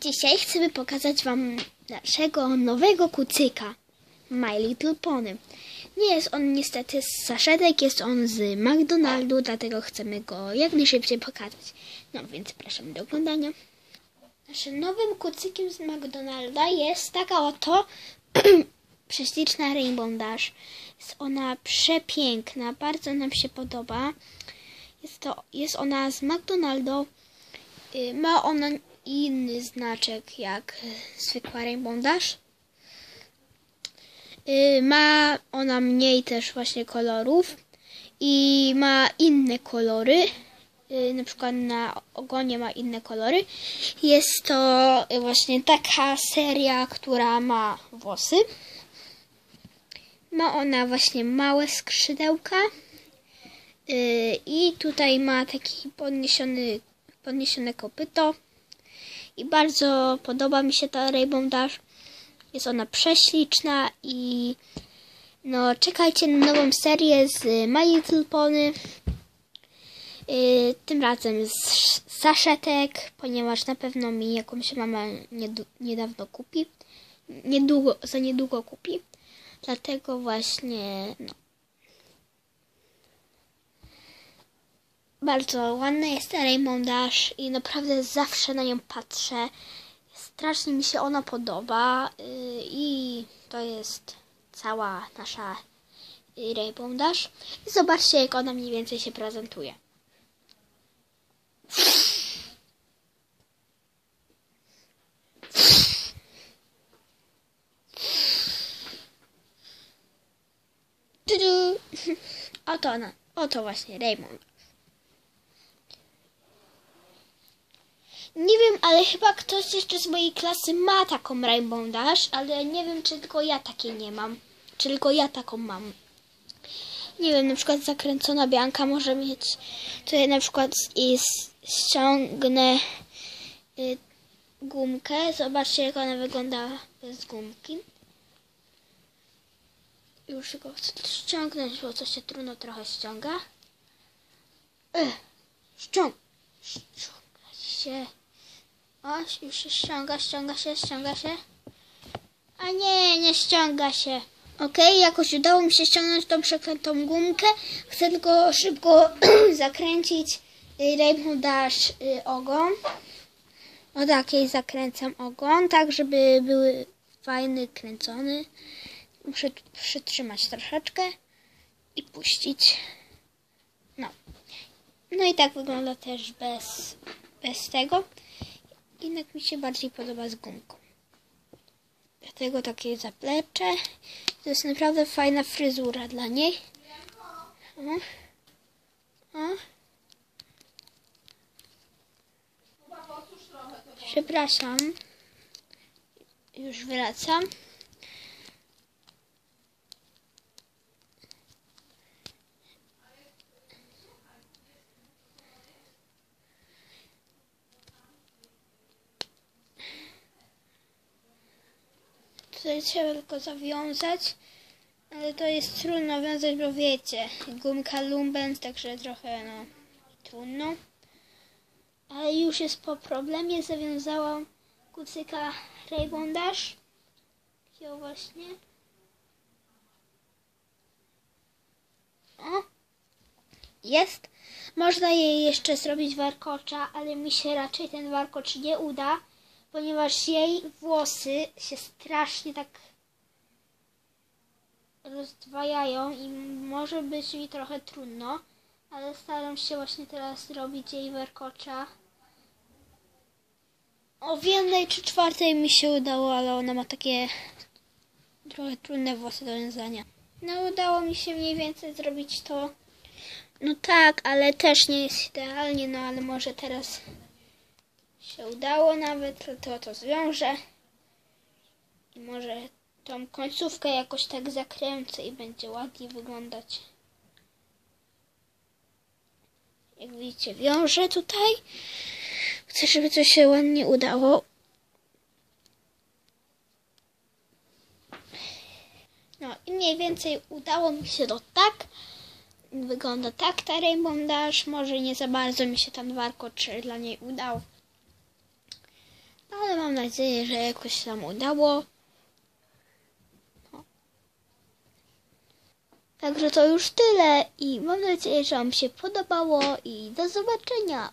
Dzisiaj chcemy pokazać Wam naszego nowego kucyka, My Little Pony. Nie jest on niestety z saszetek, jest on z McDonaldu, dlatego chcemy go jak najszybciej pokazać. No więc zapraszamy do oglądania. Naszym nowym kucykiem z McDonalda jest taka oto prześliczna Rainbow Dash. Jest ona przepiękna, bardzo nam się podoba. Jest, to, jest ona z McDonaldu. Y, Ma ona inny znaczek jak zwykła Rainbow Dash. Y, Ma ona mniej też właśnie kolorów i ma inne kolory. Y, Na przykład na ogonie ma inne kolory. Jest to właśnie taka seria, która ma włosy. Ma ona właśnie małe skrzydełka. Y, I tutaj ma taki podniesiony, podniesione kopyto. I bardzo podoba mi się ta Rainbow Dash. Jest ona prześliczna i no czekajcie na nową serię z My Little Pony. Y, tym razem z saszetek, ponieważ na pewno mi jakąś mama niedawno kupi. Niedługo, za niedługo kupi. Dlatego właśnie no, Bardzo ładna jest Dash i naprawdę zawsze na nią patrzę. Strasznie mi się ona podoba yy, i to jest cała nasza Rainbow Dash. I zobaczcie, jak ona mniej więcej się prezentuje. Oto ona, oto właśnie Rainbow Nie wiem, ale chyba ktoś jeszcze z mojej klasy ma taką Rainbow Dash, ale nie wiem, czy tylko ja takiej nie mam. Czy tylko ja taką mam. Nie wiem, na przykład zakręcona Bianka może mieć. Ja na przykład i ściągnę y, gumkę. Zobaczcie, jak ona wygląda bez gumki. Już go chcę ściągnąć, bo to się trudno trochę ściąga. Ech, ściąg, ściąga się. O, już się ściąga, ściąga się, ściąga się. A nie, nie ściąga się. Okej, jakoś udało mi się ściągnąć tą przeklętą gumkę. Chcę tylko szybko zakręcić y, Rainbow Dash y, ogon. O takiej zakręcam ogon, tak żeby były fajny, kręcony. Muszę tu przytrzymać troszeczkę i puścić. No. No i tak wygląda też bez, bez tego. Jednak mi się bardziej podoba z gumką. Dlatego takie zaplecze. To jest naprawdę fajna fryzura dla niej. O. O. Przepraszam. Już wracam. Tutaj trzeba tylko zawiązać, ale to jest trudno wiązać, bo wiecie, gumka lumbens, także trochę no trudno. Ale już jest po problemie, zawiązałam kucyka Rainbow Dash. Takiego właśnie. O! Jest. Można jej jeszcze zrobić warkocza, ale mi się raczej ten warkocz nie uda, ponieważ jej włosy się strasznie tak rozdwajają i może być mi trochę trudno, ale staram się właśnie teraz zrobić jej warkocza. O jednej czy czwartej mi się udało, ale ona ma takie trochę trudne włosy do wiązania. No udało mi się mniej więcej zrobić to. No tak, ale też nie jest idealnie, no ale może teraz się udało nawet, to to zwiążę. I może tą końcówkę jakoś tak zakręcę i będzie ładnie wyglądać. Jak widzicie, wiążę tutaj. Chcę, żeby to się ładnie udało. No i mniej więcej udało mi się to tak. Wygląda tak ta Rainbow Dash. Może nie za bardzo mi się ten warkocz dla niej udał. Ale mam nadzieję, że jakoś się nam udało. No. Także to już tyle i mam nadzieję, że Wam się podobało i do zobaczenia.